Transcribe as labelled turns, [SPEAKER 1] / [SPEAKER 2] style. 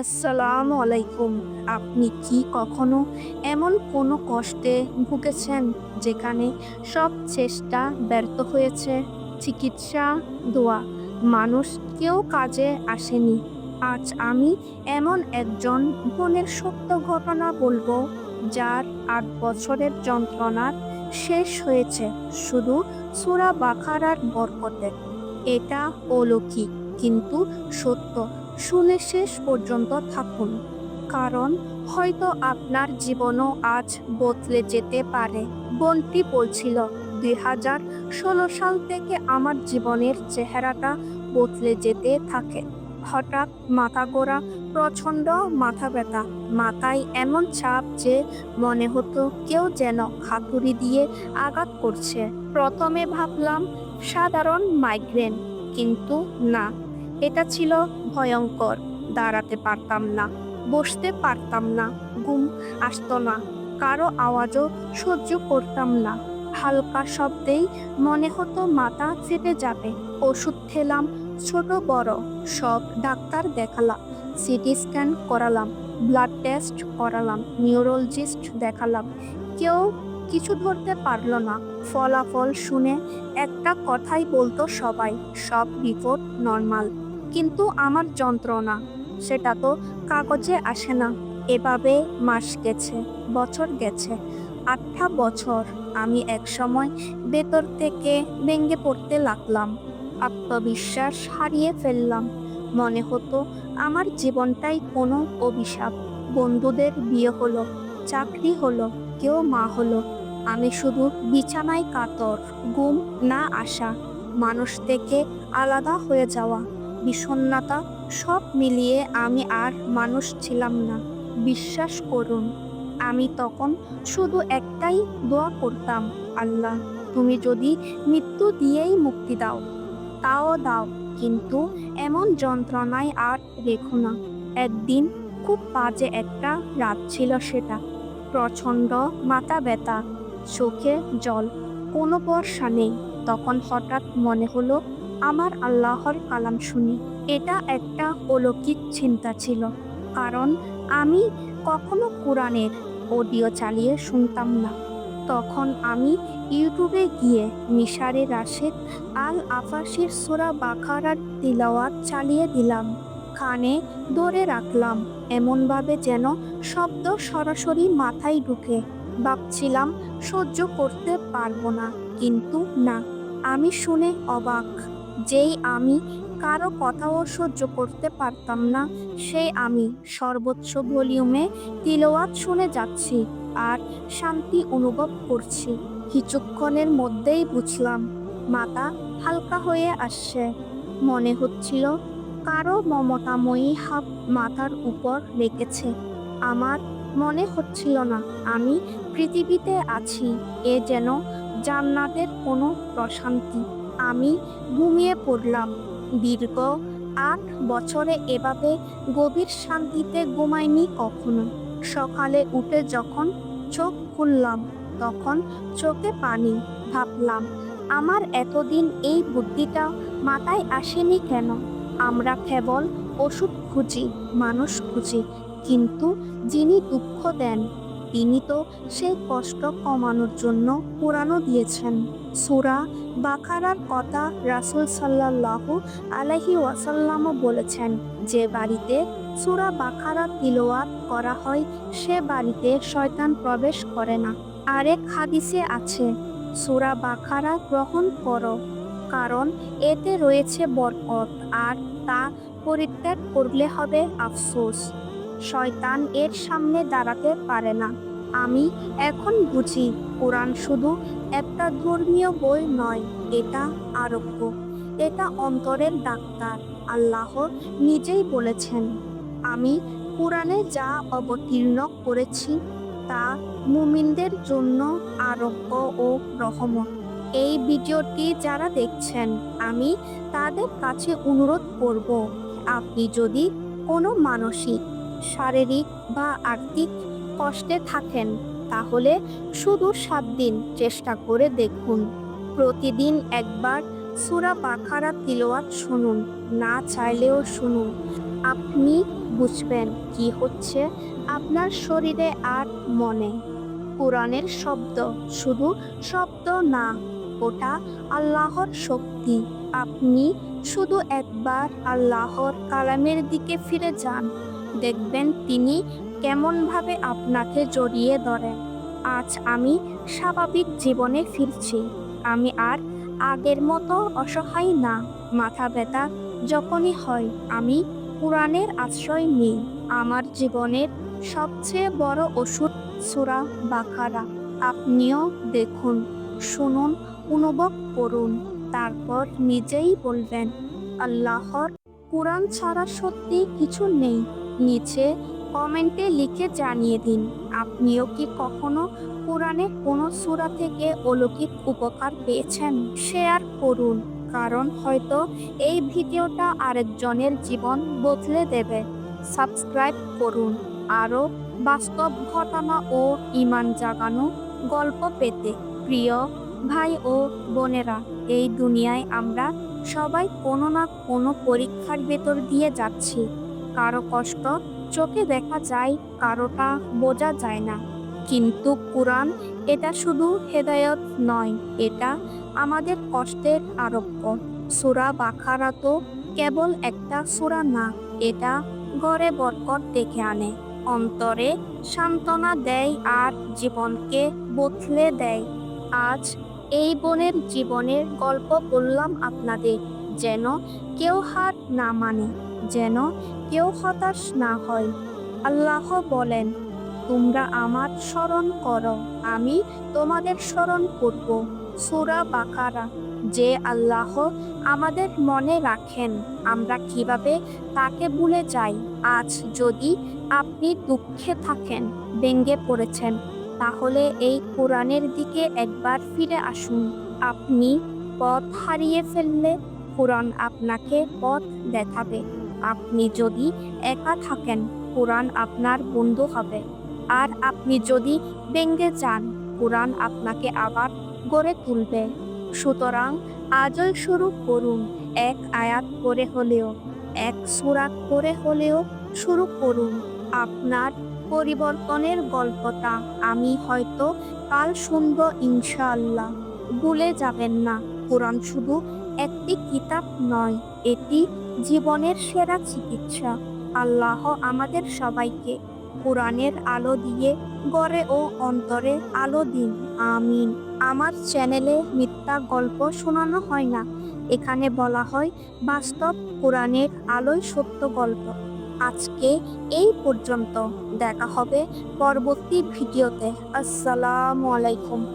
[SPEAKER 1] আসসালামু আলাইকুম। আপনি কি কখনো এমন কোনো কষ্টে ভুগেছেন যেখানে সব চেষ্টা ব্যর্থ হয়েছে? চিকিৎসা, দোয়া। মানুষ কেউ কাজে আসেনি। আজ আমি এমন একজন বোনের সত্য ঘটনা বলব যার আট বছরের যন্ত্রণার শেষ হয়েছে শুধু সুরা বাখারার বরকতে। এটা অলৌকিক, কিন্তু সত্য। শুনে শেষ পর্যন্ত থাকুন, কারণ হয়তো আপনার জীবনও আজ বদলে যেতে পারে। বোনটি বলছিল, দুই হাজার ষোলো সাল থেকে আমার জীবনের চেহারাটা বদলে যেতে থাকে। হঠাৎ মাথা গোড়া প্রচণ্ড মাথা ব্যথা, মাথায় এমন চাপ যে মনে হতো কেউ যেন হাতুড়ি দিয়ে আঘাত করছে। প্রথমে ভাবলাম, সাধারণ মাইগ্রেন, কিন্তু না। এটা ছিল ভয়ঙ্কর, দাঁড়াতে পারতাম না, বসতে পারতাম না, ঘুম আসতো না, কারও আওয়াজও সহ্য করতাম না। হালকা শব্দেই মনে হতো মাথা ফেটে যাবে, ওষুধ খেলাম, ছোট বড়, সব ডাক্তার দেখালাম, সিটি স্ক্যান করালাম, ব্লাড টেস্ট করালাম, নিউরোলজিস্ট দেখালাম, কেউ কিছু ধরতে পারল না, ফলাফল শুনে একটা কথাই বলতো সবাই, সব রিপোর্ট নর্মাল। কিন্তু আমার যন্ত্রণা, সেটা তো কাগজে আসে না। এভাবে মাস গেছে, বছর গেছে, আটটা বছর আমি একসময় ভেতর থেকে ভেঙে পড়তে লাগলাম, আত্মবিশ্বাস হারিয়ে ফেললাম। মনে হতো আমার জীবনটাই কোনো অভিশাপ। বন্ধুদের বিয়ে হলো, চাকরি হলো, কেউ মা হলো। আমি শুধু বিছানায় কাতর, ঘুম না আসা, মানুষ থেকে আলাদা হয়ে যাওয়া। বিষণ্ণতা সব মিলিয়ে আমি আর মানুষ ছিলাম না। বিশ্বাস করুন, আমি তখন শুধু একটাই দোয়া করতাম, আল্লাহ, তুমি যদি মৃত্যু দিয়েই মুক্তি দাও, তাও দাও, কিন্তু এমন যন্ত্রণায় আর রেখো না। একদিন খুব বাজে একটা রাত ছিল সেটা। প্রচণ্ড মাথা ব্যথা, চোখে জল, কোনো বর্ষা নেই। তখন হঠাৎ মনে হলো আমার আল্লাহর কালাম শুনি। এটা একটা অলৌকিক চিন্তা ছিল। কারণ আমি কখনো কোরআনের অডিও চালিয়ে শুনতাম না। তখন আমি ইউটিউবে গিয়ে মিশারে রাশেদ আল আফাসির সুরা বাখারার তিলাওয়াত চালিয়ে দিলাম। কানে ধরে রাখলাম, এমনভাবে যেন শব্দ সরাসরি মাথায় ঢুকে। ভাবছিলাম, সহ্য করতে পারব না, কিন্তু না। আমি শুনে অবাক। যেই আমি কারও কথাও সহ্য করতে পারতাম না, সেই আমি সর্বোচ্চ ভলিউমে তিলওয়াত শুনে যাচ্ছি আর শান্তি অনুভব করছি। কিছুক্ষণের মধ্যেই বুঝলাম, মাথা হালকা হয়ে আসছে। মনে হচ্ছিল কারও মমতাময়ী হাত মাথার উপর রেখেছে। আমার মনে হচ্ছিল না, আমি পৃথিবীতে আছি, এ যেন জান্নাতের কোনো প্রশান্তি। আমি ঘুমিয়ে পড়লাম। দীর্ঘ আট বছরে এভাবে গভীর শান্তিতে ঘুমাইনি কখনো। সকালে উঠে যখন চোখ খুললাম, তখন চোখে পানি। ভাবলাম, আমার এতদিন এই বুদ্ধিটা মাথায় আসেনি কেন? আমরা কেবল ওষুধ খুঁজি, মানুষ খুঁজি, কিন্তু যিনি দুঃখ দেন তিনি তো সেই কষ্ট কমানোর জন্য পুরানো দিয়েছেন। সুরা বাখারার কথা রাসুল সাল্লাল্লাহু আলাইহি ওয়াসাল্লামও বলেছেন, যে বাড়িতে সুরা বাখারা তিলোয়াত করা হয়, সে বাড়িতে শয়তান প্রবেশ করে না। আরেক হাদিসে আছে, সুরা বাখারা গ্রহণ করো, কারণ এতে রয়েছে বরকত, আর তা পরিত্যাগ করলে হবে আফসোস। শয়তান এর সামনে দাঁড়াতে পারে না। আমি এখন বুঝি, কোরআন শুধু একটা ধর্মীয় বই নয়, এটা আরোগ্য। এটা অন্তরের ডাক্তার, আল্লাহ নিজেই বলেছেন। আমি কোরআনে যা অবতীর্ণ করেছি, তা মুমিনদের জন্য আরোগ্য ও রহমত। এই ভিডিওটি যারা দেখছেন, আমি তাদের কাছে অনুরোধ করব, আপনি যদি কোনো মানসিক, শারীরিক বা আর্থিক কষ্টে থাকেন, তাহলে শুধু সাত দিন চেষ্টা করে দেখুন। প্রতিদিন একবার সুরা বাখারা তিলোয়াত শুনুন, না চাইলেও শুনুন। আপনি বুঝবেন কি হচ্ছে আপনার শরীরে আর মনে। কোরআনের শব্দ শুধু শব্দ না, ওটা আল্লাহর শক্তি। আপনি শুধু একবার আল্লাহর কালামের দিকে ফিরে যান, দেখবেন তিনি কেমনভাবে আপনাকে জড়িয়ে ধরেন আজ আমি স্বাভাবিক জীবনে ফিরছি। আমি আর আগের মতো অসহায় না। মাথা ব্যথা যখনই হয়, আমি কোরআনের আশ্রয় নিই। আমার জীবনের সবচেয়ে বড় ওষুধ সুরা বাখারা আপনিও দেখুন, শুনুন, অনুভব করুন। তারপর নিজেই বলবেন, আল্লাহর কোরআন ছাড়া সত্যি কিছু নেই। নিচে কমেন্টে লিখে জানিয়ে দিন, আপনিও কি কখনো কোরআনের কোনো সূরা থেকে অলৌকিক উপকার পেয়েছেন? শেয়ার করুন, কারণ হয়তো এই ভিডিওটা আরেকজনের জীবন বদলে দেবে। সাবস্ক্রাইব করুন, আরও বাস্তব ঘটনা ও ইমান জাগানো গল্প পেতে। প্রিয় ভাই ও বোনেরা, এই দুনিয়ায় আমরা সবাই কোনো না কোনো পরীক্ষার ভেতর দিয়ে যাচ্ছি। কারও কষ্ট চোখে দেখা যায়, কারোটা বোঝা যায় না। কিন্তু কোরআন এটা শুধু হেদায়ত নয়, এটা আমাদের কষ্টের আরোগ্য। সুরা বাখারা তো কেবল একটা সুরা না, এটা ঘরে বরকত দেখে আনে। অন্তরে সান্ত্বনা দেয় আর জীবনকে বদলে দেয়। আজ এই বোনের জীবনের গল্প বললাম আপনাদের। যেন কেউ হাত না মানে যেন কেউ হতাশ না হয়। আল্লাহ বলেন, তোমরা আমার স্মরণ করো, আমি তোমাদের স্মরণ করব। সুরা বাকারা, যে আল্লাহ আমাদের মনে রাখেন, আমরা কীভাবে তাকে ভুলে যাই। আজ যদি আপনি দুঃখে থাকেন ব্যঙ্গে পড়েছেন, তাহলে এই কোরআনের দিকে একবার ফিরে আসুন। আপনি পথ হারিয়ে ফেললে কোরআন আপনাকে পথ দেখাবে। আপনি যদি একা থাকেন, কোরআন আপনার বন্ধু হবে। আর আপনি যদি ব্যঙ্গে যান, কোরআন আপনাকে আবার গড়ে তুলবে। সুতরাং আজই শুরু করুন এক আয়াত করে হলেও, এক সুরাত করে হলেও শুরু করুন। আপনার পরিবর্তনের গল্পটা আমি হয়তো কাল শুনব ইনশাআল্লাহ। ভুলে যাবেন না, কোরআন শুধু একটি কিতাব নয়, এটি জীবনের সেরা চিকিৎসা। আল্লাহ আমাদের সবাইকে কোরআনের আলো দিয়ে গড়ে ও অন্তরে আলো দিন, আমিন। আমার চ্যানেলে মিথ্যা গল্প শোনানো হয় না। এখানে বলা হয়, বাস্তব কোরআনের আলোয় সত্য গল্প। আজকে এই পর্যন্ত। দেখা হবে পরবর্তী ভিডিওতে। আসসালামু আলাইকুম।